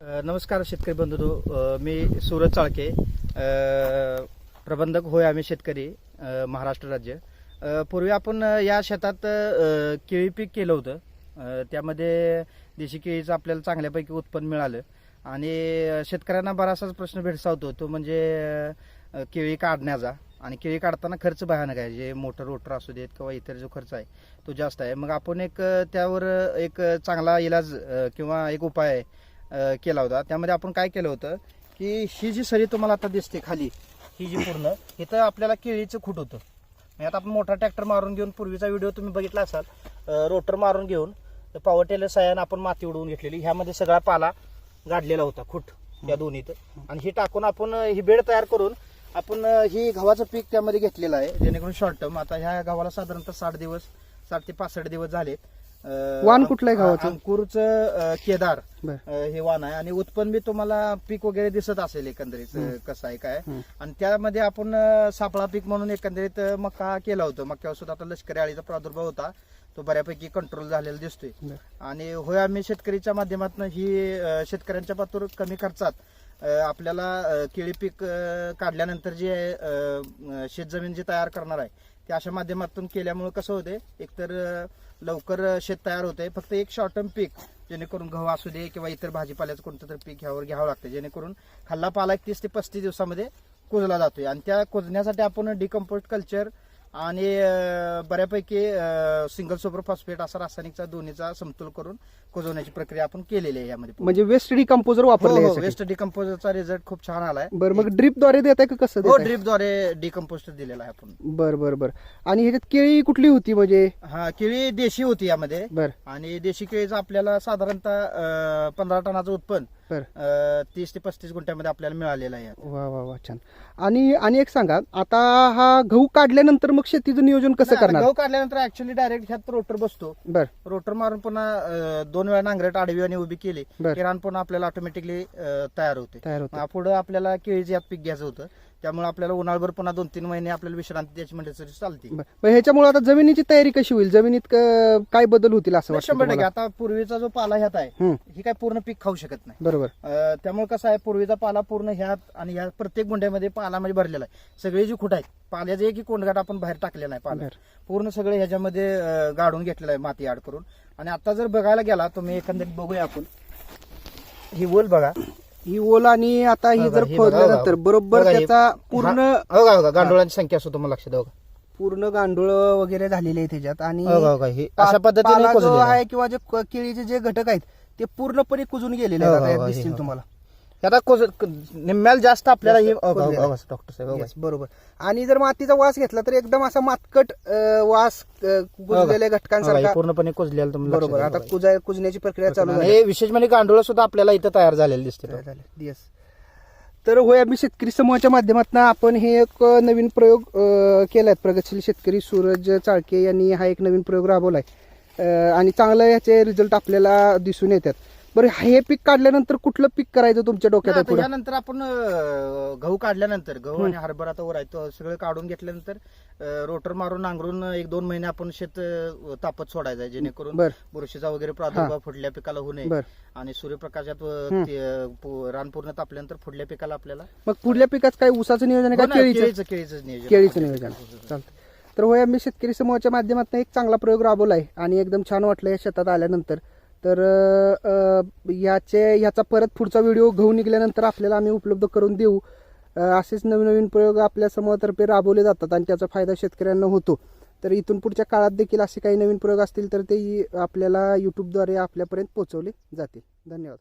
नमस्कार शेतकरी बंधू मी सूरज चाळके. प्रबंधक होय आम्ही शेतकरी महाराष्ट्र राज्य. पूर्वी आपण या शेतात केळी पीक केलं होतं. त्यामध्ये देशी केळीचं आपल्याला चांगल्यापैकी उत्पन्न मिळालं. आणि शेतकऱ्यांना बराचसाच प्रश्न भेडसावतो. तो म्हणजे केळी काढण्याचा. आणि केळी काढताना खर्च भयानक आहे. जे मोटर रोटर असू देत किंवा इतर जो खर्च आहे तो जास्त आहे. मग आपण एक त्यावर एक चांगला इलाज किंवा एक उपाय आहे केला होता. त्यामध्ये आपण काय केलं होतं की ही जी सरी तुम्हाला आता दिसते खाली ही जी पूर्ण इथं आपल्याला केळीचं खूट होतं. म्हणजे आता आपण मोठा ट्रॅक्टर मारून घेऊन पूर्वीचा व्हिडिओ तुम्ही बघितला असाल रोटर मारून घेऊन पॉवर टेलर साह्यानं आपण माती उडवून घेतलेली. ह्यामध्ये सगळा पाला गाडलेला होता खूट या दोन्हीत. आणि ही टाकून आपण ही बेड तयार करून आपण ही गव्हाचं पीक त्यामध्ये घेतलेलं आहे. जेणेकरून शॉर्ट टर्म आता ह्या गव्हाला साधारणतः साठ दिवस साठ ते पासष्ट दिवस झालेत. वाण कुठलं आहे गव्हाचं? अंकुरचं केदार. हे वाण आहे. आणि उत्पन्न बी तुम्हाला पीक वगैरे दिसत असेल एकंदरीत कसं आहे काय. आणि त्यामध्ये आपण सापळा पीक म्हणून एकंदरीत मका केला होता. मक्यावर सुद्धा आता लष्करी आळीचा प्रादुर्भाव होता. तो बऱ्यापैकी कंट्रोल झालेला दिसतोय. आणि होय आम्ही शेतकरीच्या माध्यमातून ही शेतकऱ्यांच्या पातूर कमी खर्चात आपल्याला केळी पीक काढल्यानंतर जे शेतजमीन जी तयार करणार आहे ते अशा माध्यमातून केल्यामुळे कसं होते एकतर लवकर शेत तयार होते फक्त एक शॉर्ट टर्म पीक जेणेकरून गहू असू दे किंवा इतर भाजीपाल्याचं कोणतं तरी पीक ह्यावर घ्यावं लागतं. जेणेकरून खाल्ला पाला एक तीस ते पस्तीस दिवसामध्ये कुजला जातोय. आणि त्या कुजण्यासाठी आपण डिकम्पोस्ट कल्चर आणि बऱ्यापैकी सिंगल सुपर फॉस्फेट असा रासायनिकचा दोन्हीचा समतोल करून कुजवण्याची प्रक्रिया आपण केलेली आहे यामध्ये म्हणजे वेस्ट डिकम्पोजर वापरले. वेस्ट डिकम्पोजरचा रिझल्ट खूप छान आलाय. बरं मग ड्रिपद्वारे देताय का कसं हो ड्रिपद्वारे डिकम्पोस्ट दिलेला आहे आपण. बर बर बर. आणि ह्याच्यात केळी कुठली होती म्हणजे? हा केळी देशी होती यामध्ये. बर. आणि देशी केळीचं आपल्याला साधारणतः पंधरा टनाचं उत्पन्न बर. अ, तीस ते पस्तीस गुंठ्यामध्ये आपल्याला मिळालेलं आहे. वा वा वा छान. आणि आणि एक सांगा आता हा गहू काढल्यानंतर मग शेतीचं नियोजन कसं नाही, करणार? गहू काढल्यानंतर ऍक्च्युली डायरेक्ट ह्यात रोटर बसतो. बर. रोटर मारून पुन्हा अ, दोन वेळा नांगरट आडवी आणि उभी केली बर. की रान पुन्हा आपल्याला ऑटोमॅटिकली तयार होते. तयार होतं. पुढे आपल्याला केळीचे यात पीक घ्यायचं होतं. त्यामुळे आपल्याला उन्हाळभर पुन्हा दोन तीन महिने आपल्याला विश्रांती द्यायची म्हणजे तरी चालते ह्याच्यामुळे आता जमिनीची तयारी कशी होईल? जमिनीत क- काय बदल होतील असं वाटतं शंभर टक्के. तुम्हाला? आता पूर्वीचा जो पाला ह्यात आहे हम्म, ही काय पूर्ण पीक खाऊ शकत नाही. बरोबर. अ, त्यामुळे कसं आहे पूर्वीचा पाला पूर्ण ह्यात आणि ह्या प्रत्येक गुंड्यामध्ये पाला म्हणजे भरलेला आहे. सगळे जी खुट आहेत पाल्याचे एक कोंडगाट आपण बाहेर टाकलेला नाही पाला. बर. पूर्ण सगळे ह्याच्यामध्ये अ, गाडून घेतलेलं आहे माती आड करून. आणि आता जर बघायला गेला तुम्ही एकंदरीत बघूया आपण. ही वोल बघा. ही ओल आणि आता ही जर खोदल्यानंतर. बरोबर बघा, हे- त्याचा पूर्ण हो का हो का गांडोळांची संख्या असतो तुम्हाला लक्षात का? पूर्ण गांडूळ वगैरे झालेले आहे त्याच्यात आणि हो का, हो का? हे पा- अशा पद्धतीने पाला जो कुजलेलं आहे. आहे किंवा जे क- केळीचे जे घटक आहेत ते पूर्णपणे कुजून गेलेले आहेत हो, आता हो, यात हे दिसतील हो. तुम्हाला आता निम्म्याला जास्त आपल्याला हे जास्त हो हो हो डॉक्टर साहेब? Yes, बरोबर. आणि जर मातीचा वास घेतला तर एकदम असा मातकट अं, वास अं, कुजलेल्या हे घटकांसारखा पूर्णपणे कुजलेलं तुम्हाला लक्षात बरोबर. येईल आता बघा. कुजा कुजण्याची प्रक्रिया चालू झाली. हे विशेष म्हणजे गांडोळ सुद्धा आपल्याला इथं तयार झालेले दिसते झाले. Yes. तर होय आम्ही शेतकरी समूहाच्या माध्यमातून आपण हे एक नवीन प्रयोग अं, केलाय. प्रगतशील शेतकरी सूरज चाळके यांनी हा एक नवीन प्रयोग राबवलाय. अं, आणि चांगलं याचे रिझल्ट आपल्याला दिसून येतात. बरं हे पीक काढल्यानंतर कुठलं पीक करायचं तुमच्या डोक्यात आहे आता पुढे? यानंतर आपण अं, गहू काढल्यानंतर गहू आणि हरभरा तर आहे तो सगळं काढून घेतल्यानंतर रोटर मारून नांगरून एक दोन महिने आपण शेत अं, तापत सोडायचं आहे जेणेकरून बर. बुरशीचा वगैरे प्रादुर्भाव फुडल्या पिकाला होऊ नये. बर. आणि सूर्यप्रकाशात अं, हम्म. ते, अं, पु- रान पूर्ण तापल्यानंतर पुढल्या पिकाला आपल्याला मग पुढल्या पिकात काय ऊसाचं नियोजन आहे हो ना, केळीचं? केळीचं केळीचं नियोजन केळीचं नियोजन. चालतं तर होय आम्ही शेतकरी समूहाच्या माध्यमातून एक चांगला प्रयोग राबवलाय आणि एकदम छान वाटलं या शेतात आल्यानंतर. तर याचे याचा परत पुढचा व्हिडिओ घेऊन निघाल्यानंतर आपल्याला आम्ही उपलब्ध करून देऊ. असेच नवीन नवीन प्रयोग आपल्या समूहातर्फे राबवले जातात आणि त्याचा फायदा शेतकऱ्यांना होतो. तर इथून पुढच्या काळात देखील असे काही नवीन प्रयोग असतील तर ते आपल्याला यूट्यूबद्वारे आपल्यापर्यंत पोहोचवले जातील. धन्यवाद.